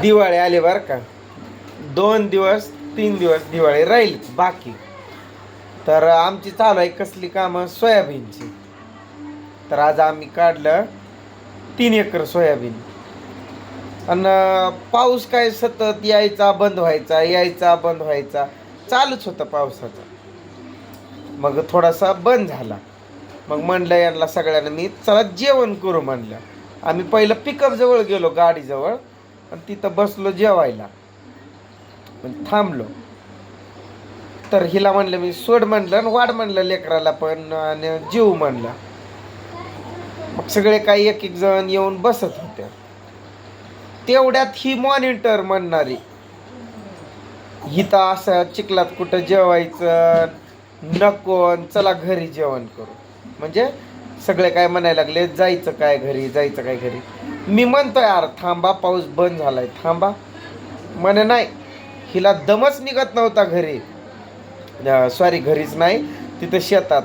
दिवाळी आली बरं का? दोन दिवस तीन दिवस दिवाळी राहील बाकी. तर आमची चालू आहे कसली कामं? सोयाबीनची. तर आज आम्ही काढलं तीन एकर सोयाबीन. आणि पाऊस काय सतत यायचा बंद व्हायचा यायचा बंद व्हायचा. चालूच होता पावसाचा. मग थोडासा बंद झाला. मग म्हणलं यांना सगळ्यांना मी चला जेवण करू म्हणलं. आम्ही पहिलं पिकअपजवळ गेलो गाडीजवळ. आणि तिथं बसलो जेवायला. म्हणजे थांबलो. तर हिला म्हणलं मी सोड म्हणलं आणि वाढ म्हणलं लेकराला पण आणि जीव म्हणलं. मग सगळे काही एक एक जण येऊन बसत होते. तेवढ्यात ही मॉनिटर म्हणणारी हिथं असं चिखलात कुठं जेवायचं? नको चला घरी जेवण करू. म्हणजे सगळे काय म्हणायला लागले जायचं काय घरी? जायचं काय घरी? मी म्हणतोय यार थांबा पाऊस बंद झालाय. थांबा. म्हणे नाही हिला दमच निघत नव्हता घरी. सॉरी घरीच नाही तिथं शेतात.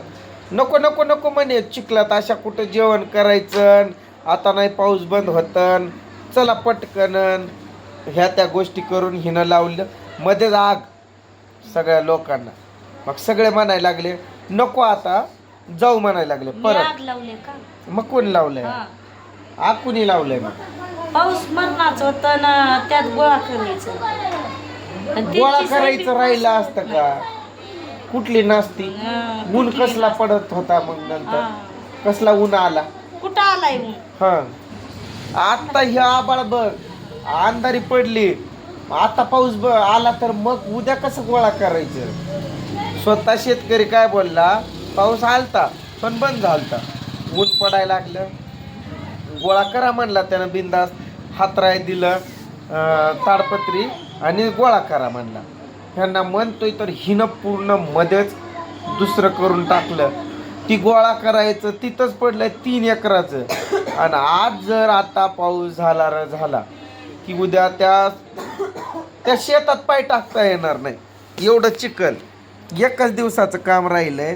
नको नको नको म्हणे चिखलात अशा कुठं जेवण करायचं? आता नाही पाऊस बंद होतं चला पटकन. ह्या त्या गोष्टी करून हिनं लावलं. मध्येच आग सगळ्या लोकांना. मग सगळे म्हणायला लागले नको आता जाऊ म्हणायला लागले परत. आग लावले का? मग कोण लावलंय. आग कुणी लावलंय मग? पाऊस मरणाचं होतं ना त्यात गोळा करायचं. आणि गोळा करायचं राहिलं असतं का? कुठली नसती. हा, ऊन कुठली कसला. पडत होता मग नंतर? हा. कसला ऊन आला? कुठं आलाय ऊन? हा. आता ह्या आबाळ बघ. अंधारी पडली. आता पाऊस ब आला तर मग उद्या कसं गोळा करायचं? स्वतः शेतकरी काय बोलला? पाऊस आलता पण बंद झालता. ऊन पडायला लागलं. गोळा करा म्हणला त्यानं बिंदास हातराय दिलं ताडपत्री आणि गोळा करा म्हणला. ह्यांना म्हणतोय तर हिनं पूर्ण मध्येच दुसरं करून टाकलं. ती गोळा करायचं तिथंच पडलंय तीन एकराचं. आणि आज जर आता पाऊस झाला र झाला की उद्या त्या त्या शेतात पाय टाकता येणार नाही. एवढं चिखल. एकच दिवसाचं काम राहिलंय.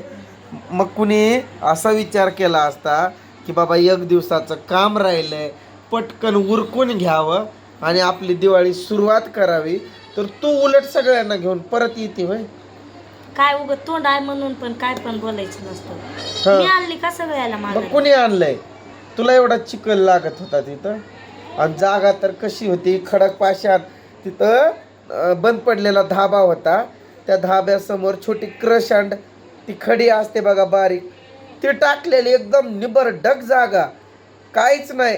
मग कुणी असा विचार केला असता की बाबा एक दिवसाचं काम राहिलंय पटकन उरकून घ्यावं आणि आपली दिवाळी सुरुवात करावी. तर तू उलट सगळ्यांना घेऊन परत येते होय. काय उगत तोंड आहे म्हणून पण काय पण बोलायचं नसतं. मी आणली का सगळ्याला मग कुणी आणलंय? तुला एवढा चिखल लागत होता तिथं? आणि जागा तर कशी होती? खडक पाषाण तिथं अं, बंद पडलेला धाबा होता. त्या धाब्यासमोर छोटी क्रश अँड ती खडी असते बघा बारीक. ती टाकलेली एकदम निबरडक जागा. काहीच नाही.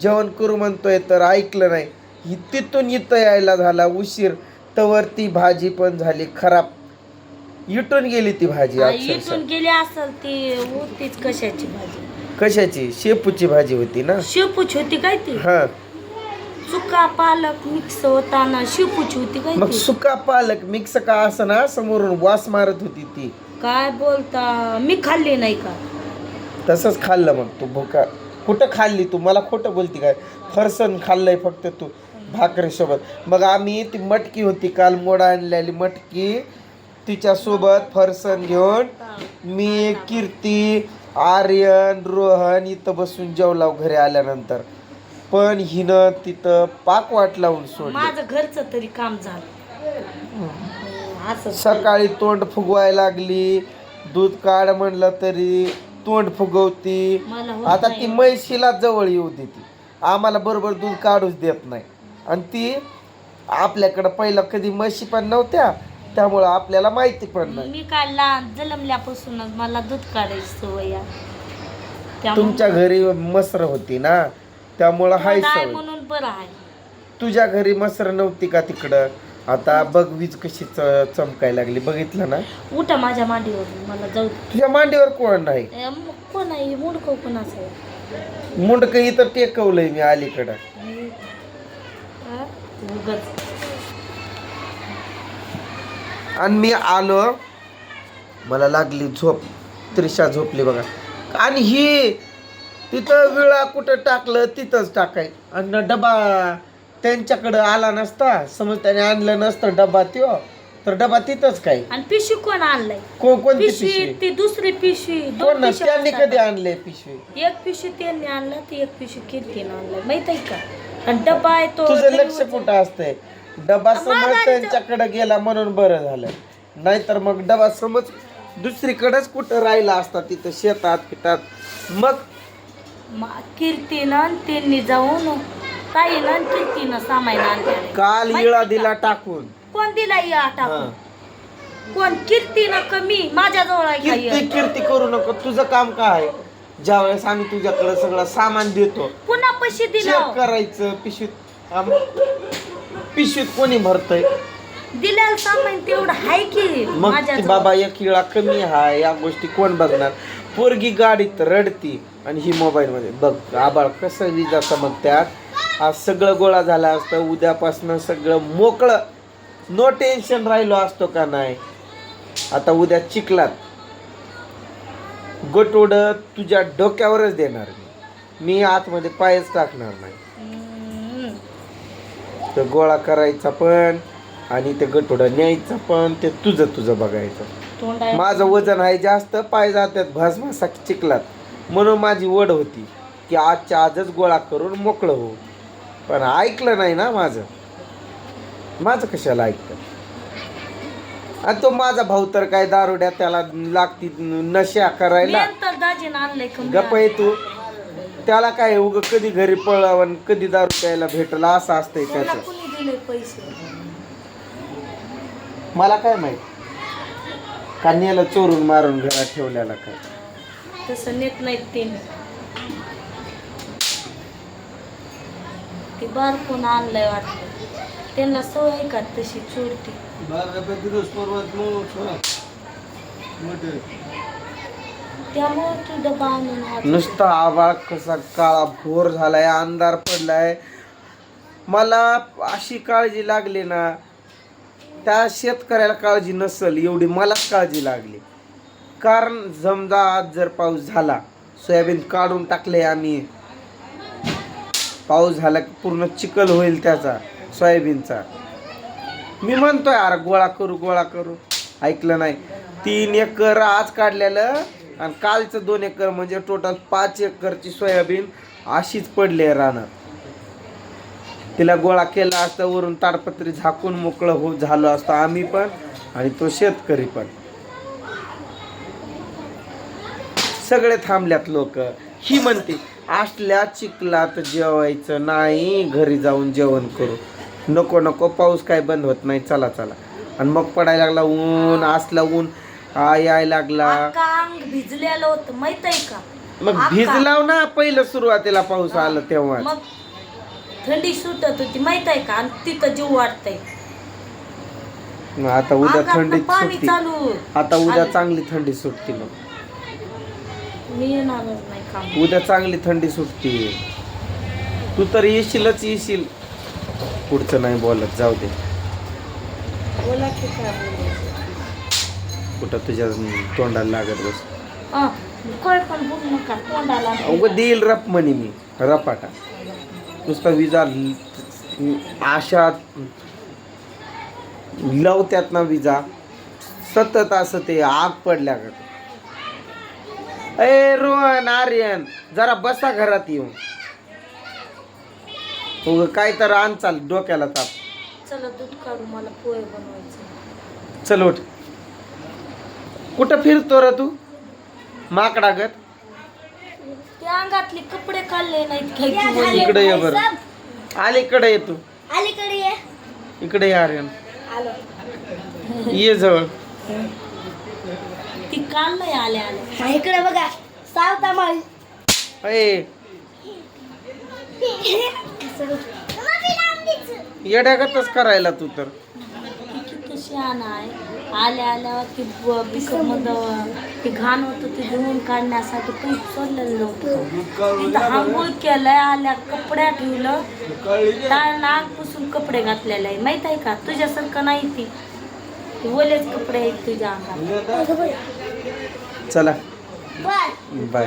जेवण करू म्हणतोय तर ऐकलं नाही. ही तिथून इथं यायला झाला उशीर. तवर ती भाजी पण झाली खराब. इटून गेली ती भाजी अक्षरशः. इथून गेली असेल ती होतीच कशाची भाजी? कशाची? शेपूची भाजी होती ना? शेपूची होती काय ती? हा. सुका पालक मिक्स होता ना शेपूची होती काय मग ती? सुका पालक मिक्स का असं ना समोरून वास मारत होती ती. काय बोलता? मी खाल्ली नाही का? तसंच खाल्लं मग तू भुका. कुठं खाल्ली तू? मला खोटं बोलती काय? फरसन खाल्लंय फक्त तू भाकरीसोबत. मग आम्ही ती मटकी होती काल मोडा आणलेली मटकी. तिच्यासोबत फरसन घेऊन मी कीर्ती आर्यन रोहन इथं बसून जेवलाव घरी आल्यानंतर. पण हिनं तिथं पाक वाट लावून सोडली. माझं घरचं तरी काम झालं. सकाळी तोंड फुगवायला लागली दूध काढ म्हणलं तरी तोंड फुगवती. आता. ती म्हैशीला जवळ येऊ देते आम्हाला बरोबर दूध काढूच देत नाही. आणि ती आपल्याकडं पहिलं कधी म्हशी पण नव्हत्या त्यामुळं आपल्याला माहिती पण नाही. मी काय लहान जन्मल्यापासूनच मला दूध काढायची सवय आहे. त्यामुळं तुमच्या घरी मसर होती ना त्यामुळं हाय मला आहे सवय. म्हणून बरं आहे. तुझ्या घरी मसर नव्हती का तिकडं? आता बघ वीज कशी च चमकायला लागली. बघितलं ना? उठा माझ्या मांडीवर मला जाऊ दे. तुझ्या मांडीवर कोण नाही? ए, मग कोण आहे? मुडकं कोण असं मुंडक इथं टेकवलंय मी अलीकडं. हा? उगाच. आणि मी आलो. मला लागली झोप. त्रिशा झोपली बघा. आणि ही तिथं विळा कुठं टाकलं तिथंच टाकाय. आणि डबा. त्यांच्याकडं आला नसता समज त्याने आणलं नसतं डबा त्यो तर डबा तिथंच काय? आणि पिशवी कोण आणलाय? को कोणती पिशवी पिशवी? ती दुसरी पिशवी कोण दोन ना पिशव्या त्यांनी असतात. कधी आणले पिशवी? एक पिशवी त्यांनी आणला ती एक पिशवी कीर्तीनं आणलाय माहीत आहे का? आणि डबा आहे तो तुझं लक्ष. कुठं असतंय? डबा समज त्यांच्याकडे गेला म्हणून बरं झालं. नाहीतर मग डबा समज दुसरीकडेच कुठं राहिला असता तिथं शेतात पितात. मग मा- कीर्तीनं आणि त्यांनी जाऊन ताईनं आणि कीर्तीनं सामान आणले काल इळा दिला टाकून? कोण दिला या हा. टाकून? कोण? कीर्तीनं कमी माझ्या जवळ कीर्ती हे? कीर्ती करू नको तुझं काम काय? ज्या वेळेस आम्ही तुझ्याकडे सगळं सामान देतो. पुन्हा पैसे दिला. करायचं पिशवीत आम- पिशवीत कोणी भरतय? दिल्याला सामान तेवढं आहे की मग ती. बाबा एक इळा कमी हाय या गोष्टी कोण बघणार? पोरगी गाडीत रडती आणि ही मोबाईल मध्ये बघ आबाळ कसं विजा चमकत्यात आज सगळं गोळा झाला असतं उद्यापासनं सगळं मोकळं. नो टेन्शन राहिलो असतो का नाही? आता उद्या चिखलात. गोटोड तुझ्या डोक्यावरच देणार मी. मी आतमध्ये पायच टाकणार नाही. तर गोळा करायचा पण आणि ते गटोडं न्यायचं पण ते तुझं तुझं बघायचं. माझं वजन आहे जास्त पाय जातात भसभसा चिखलात. म्हणून माझी वड होती की आजच्या आजच गोळा करून मोकळं हो. पण ऐकलं नाही ना माझं. माझं कशाला ऐकतं? आणि तो माझा भाऊ तर काय दारुड्या त्याला लागती नशा करायला? गप्प आहे तू. त्याला काय उग कधी घरी पळावं कधी दारू प्यायला भेटला असं असतंय त्याचं. मला काय माहीत? कान्याला चोरून मारून घरात ठेवल्याला काय? तसं नेत नाहीत ते. ते बारकून आणलंय वाटतं. त्यांना सवय का तशी चोरती त्यामुळे तू डबा आणून वाच. नुसता आबाळ कसा काळा भोर झालाय अंधार पडलाय. मला अशी काळजी लागली ना त्या शेतकऱ्याला काळजी नसल एवढी मलाच काळजी लागली. कारण समजा आज जर पाऊस झाला सोयाबीन काढून टाकले आम्ही. पाऊस झाला की पूर्ण चिखल होईल त्याचा सोयाबीनचा. मी म्हणतोय अरे गोळा करू गोळा करू. ऐकलं नाही. तीन एकर आज काढलेलं आणि कालचं दोन एकर म्हणजे टोटल पाच एकरची सोयाबीन अशीच पडली आहे रानं तिला गोळा केला असता वरून ताडपत्री झाकून मोकळं हो झालो असतं आम्ही पण आणि तो शेतकरी पण. सगळे थांबल्यात लोक. ही म्हणते असल्या चिखलात जेवायचं नाही घरी जाऊन जेवण करू. नको नको पाऊस काय बंद होत नाही. चला चला. आणि मग पडायला लागला ऊन असला ऊन आ, यायला लागला. भिजलेलं होतं माहीत आहे का? मग आका. भिजलाव ना पहिलं सुरुवातीला पाऊस आला तेव्हा मग थंडी सुटत होती माहीत आहे का? आणि तिथं जीव वाटतंय आता उद्या पाणी सुटती. चालू. आता उद्या. चांगली थंडी सुटती मग. मी येणारच नाही काम उद्या चांगली थंडी सुटती. तू तर येशीलच येशील. पुढचं नाही बोलत जाऊ दे. बोला की काय बोलायचं कुठं तुझ्या तोंडाला लागत बस. अं, काय पण बोलू नका तोंडाला अवघं देईल रप म्हणे मी रपाटा. नुसता विजा ल- आशा लवत्यात ना विजा. सतत असं ते आग पडल्या का ए रोहन आर्यन जरा बसा घरात येऊन. काय तर आण चाल डोक्याला ताप. चला दूध काढू मला पोहे बनवायचे. चल उठ. कुठं फिरतो रे तू? माकडागत ते अंगातले कपडे काढले नाहीत बोलले. इकडे ये बरं. अलीकडे ये तू. अलीकडे ये. इकडे ये आर्यन. आलो. ये जवळ. ती काढलंय आले आले. इकडे बघा सावता माळी ए येड्यागतच करायला तू तर. शहाणा आहे आल्या आल्यावर ती मध्ये ते घाण होतं ते धुवून काढण्यासाठी पण सोडलेलं नव्हतं. तिथं आंघोळ केलंय आल्या कपड्या ठेवलं. त्या नाग पुसून कपडे घातलेले आहे. माहीत आहे का? तुझ्यासारखं नाही ती. ते ओलेच कपडे आहेत तुझ्या अंगात. चला बाय.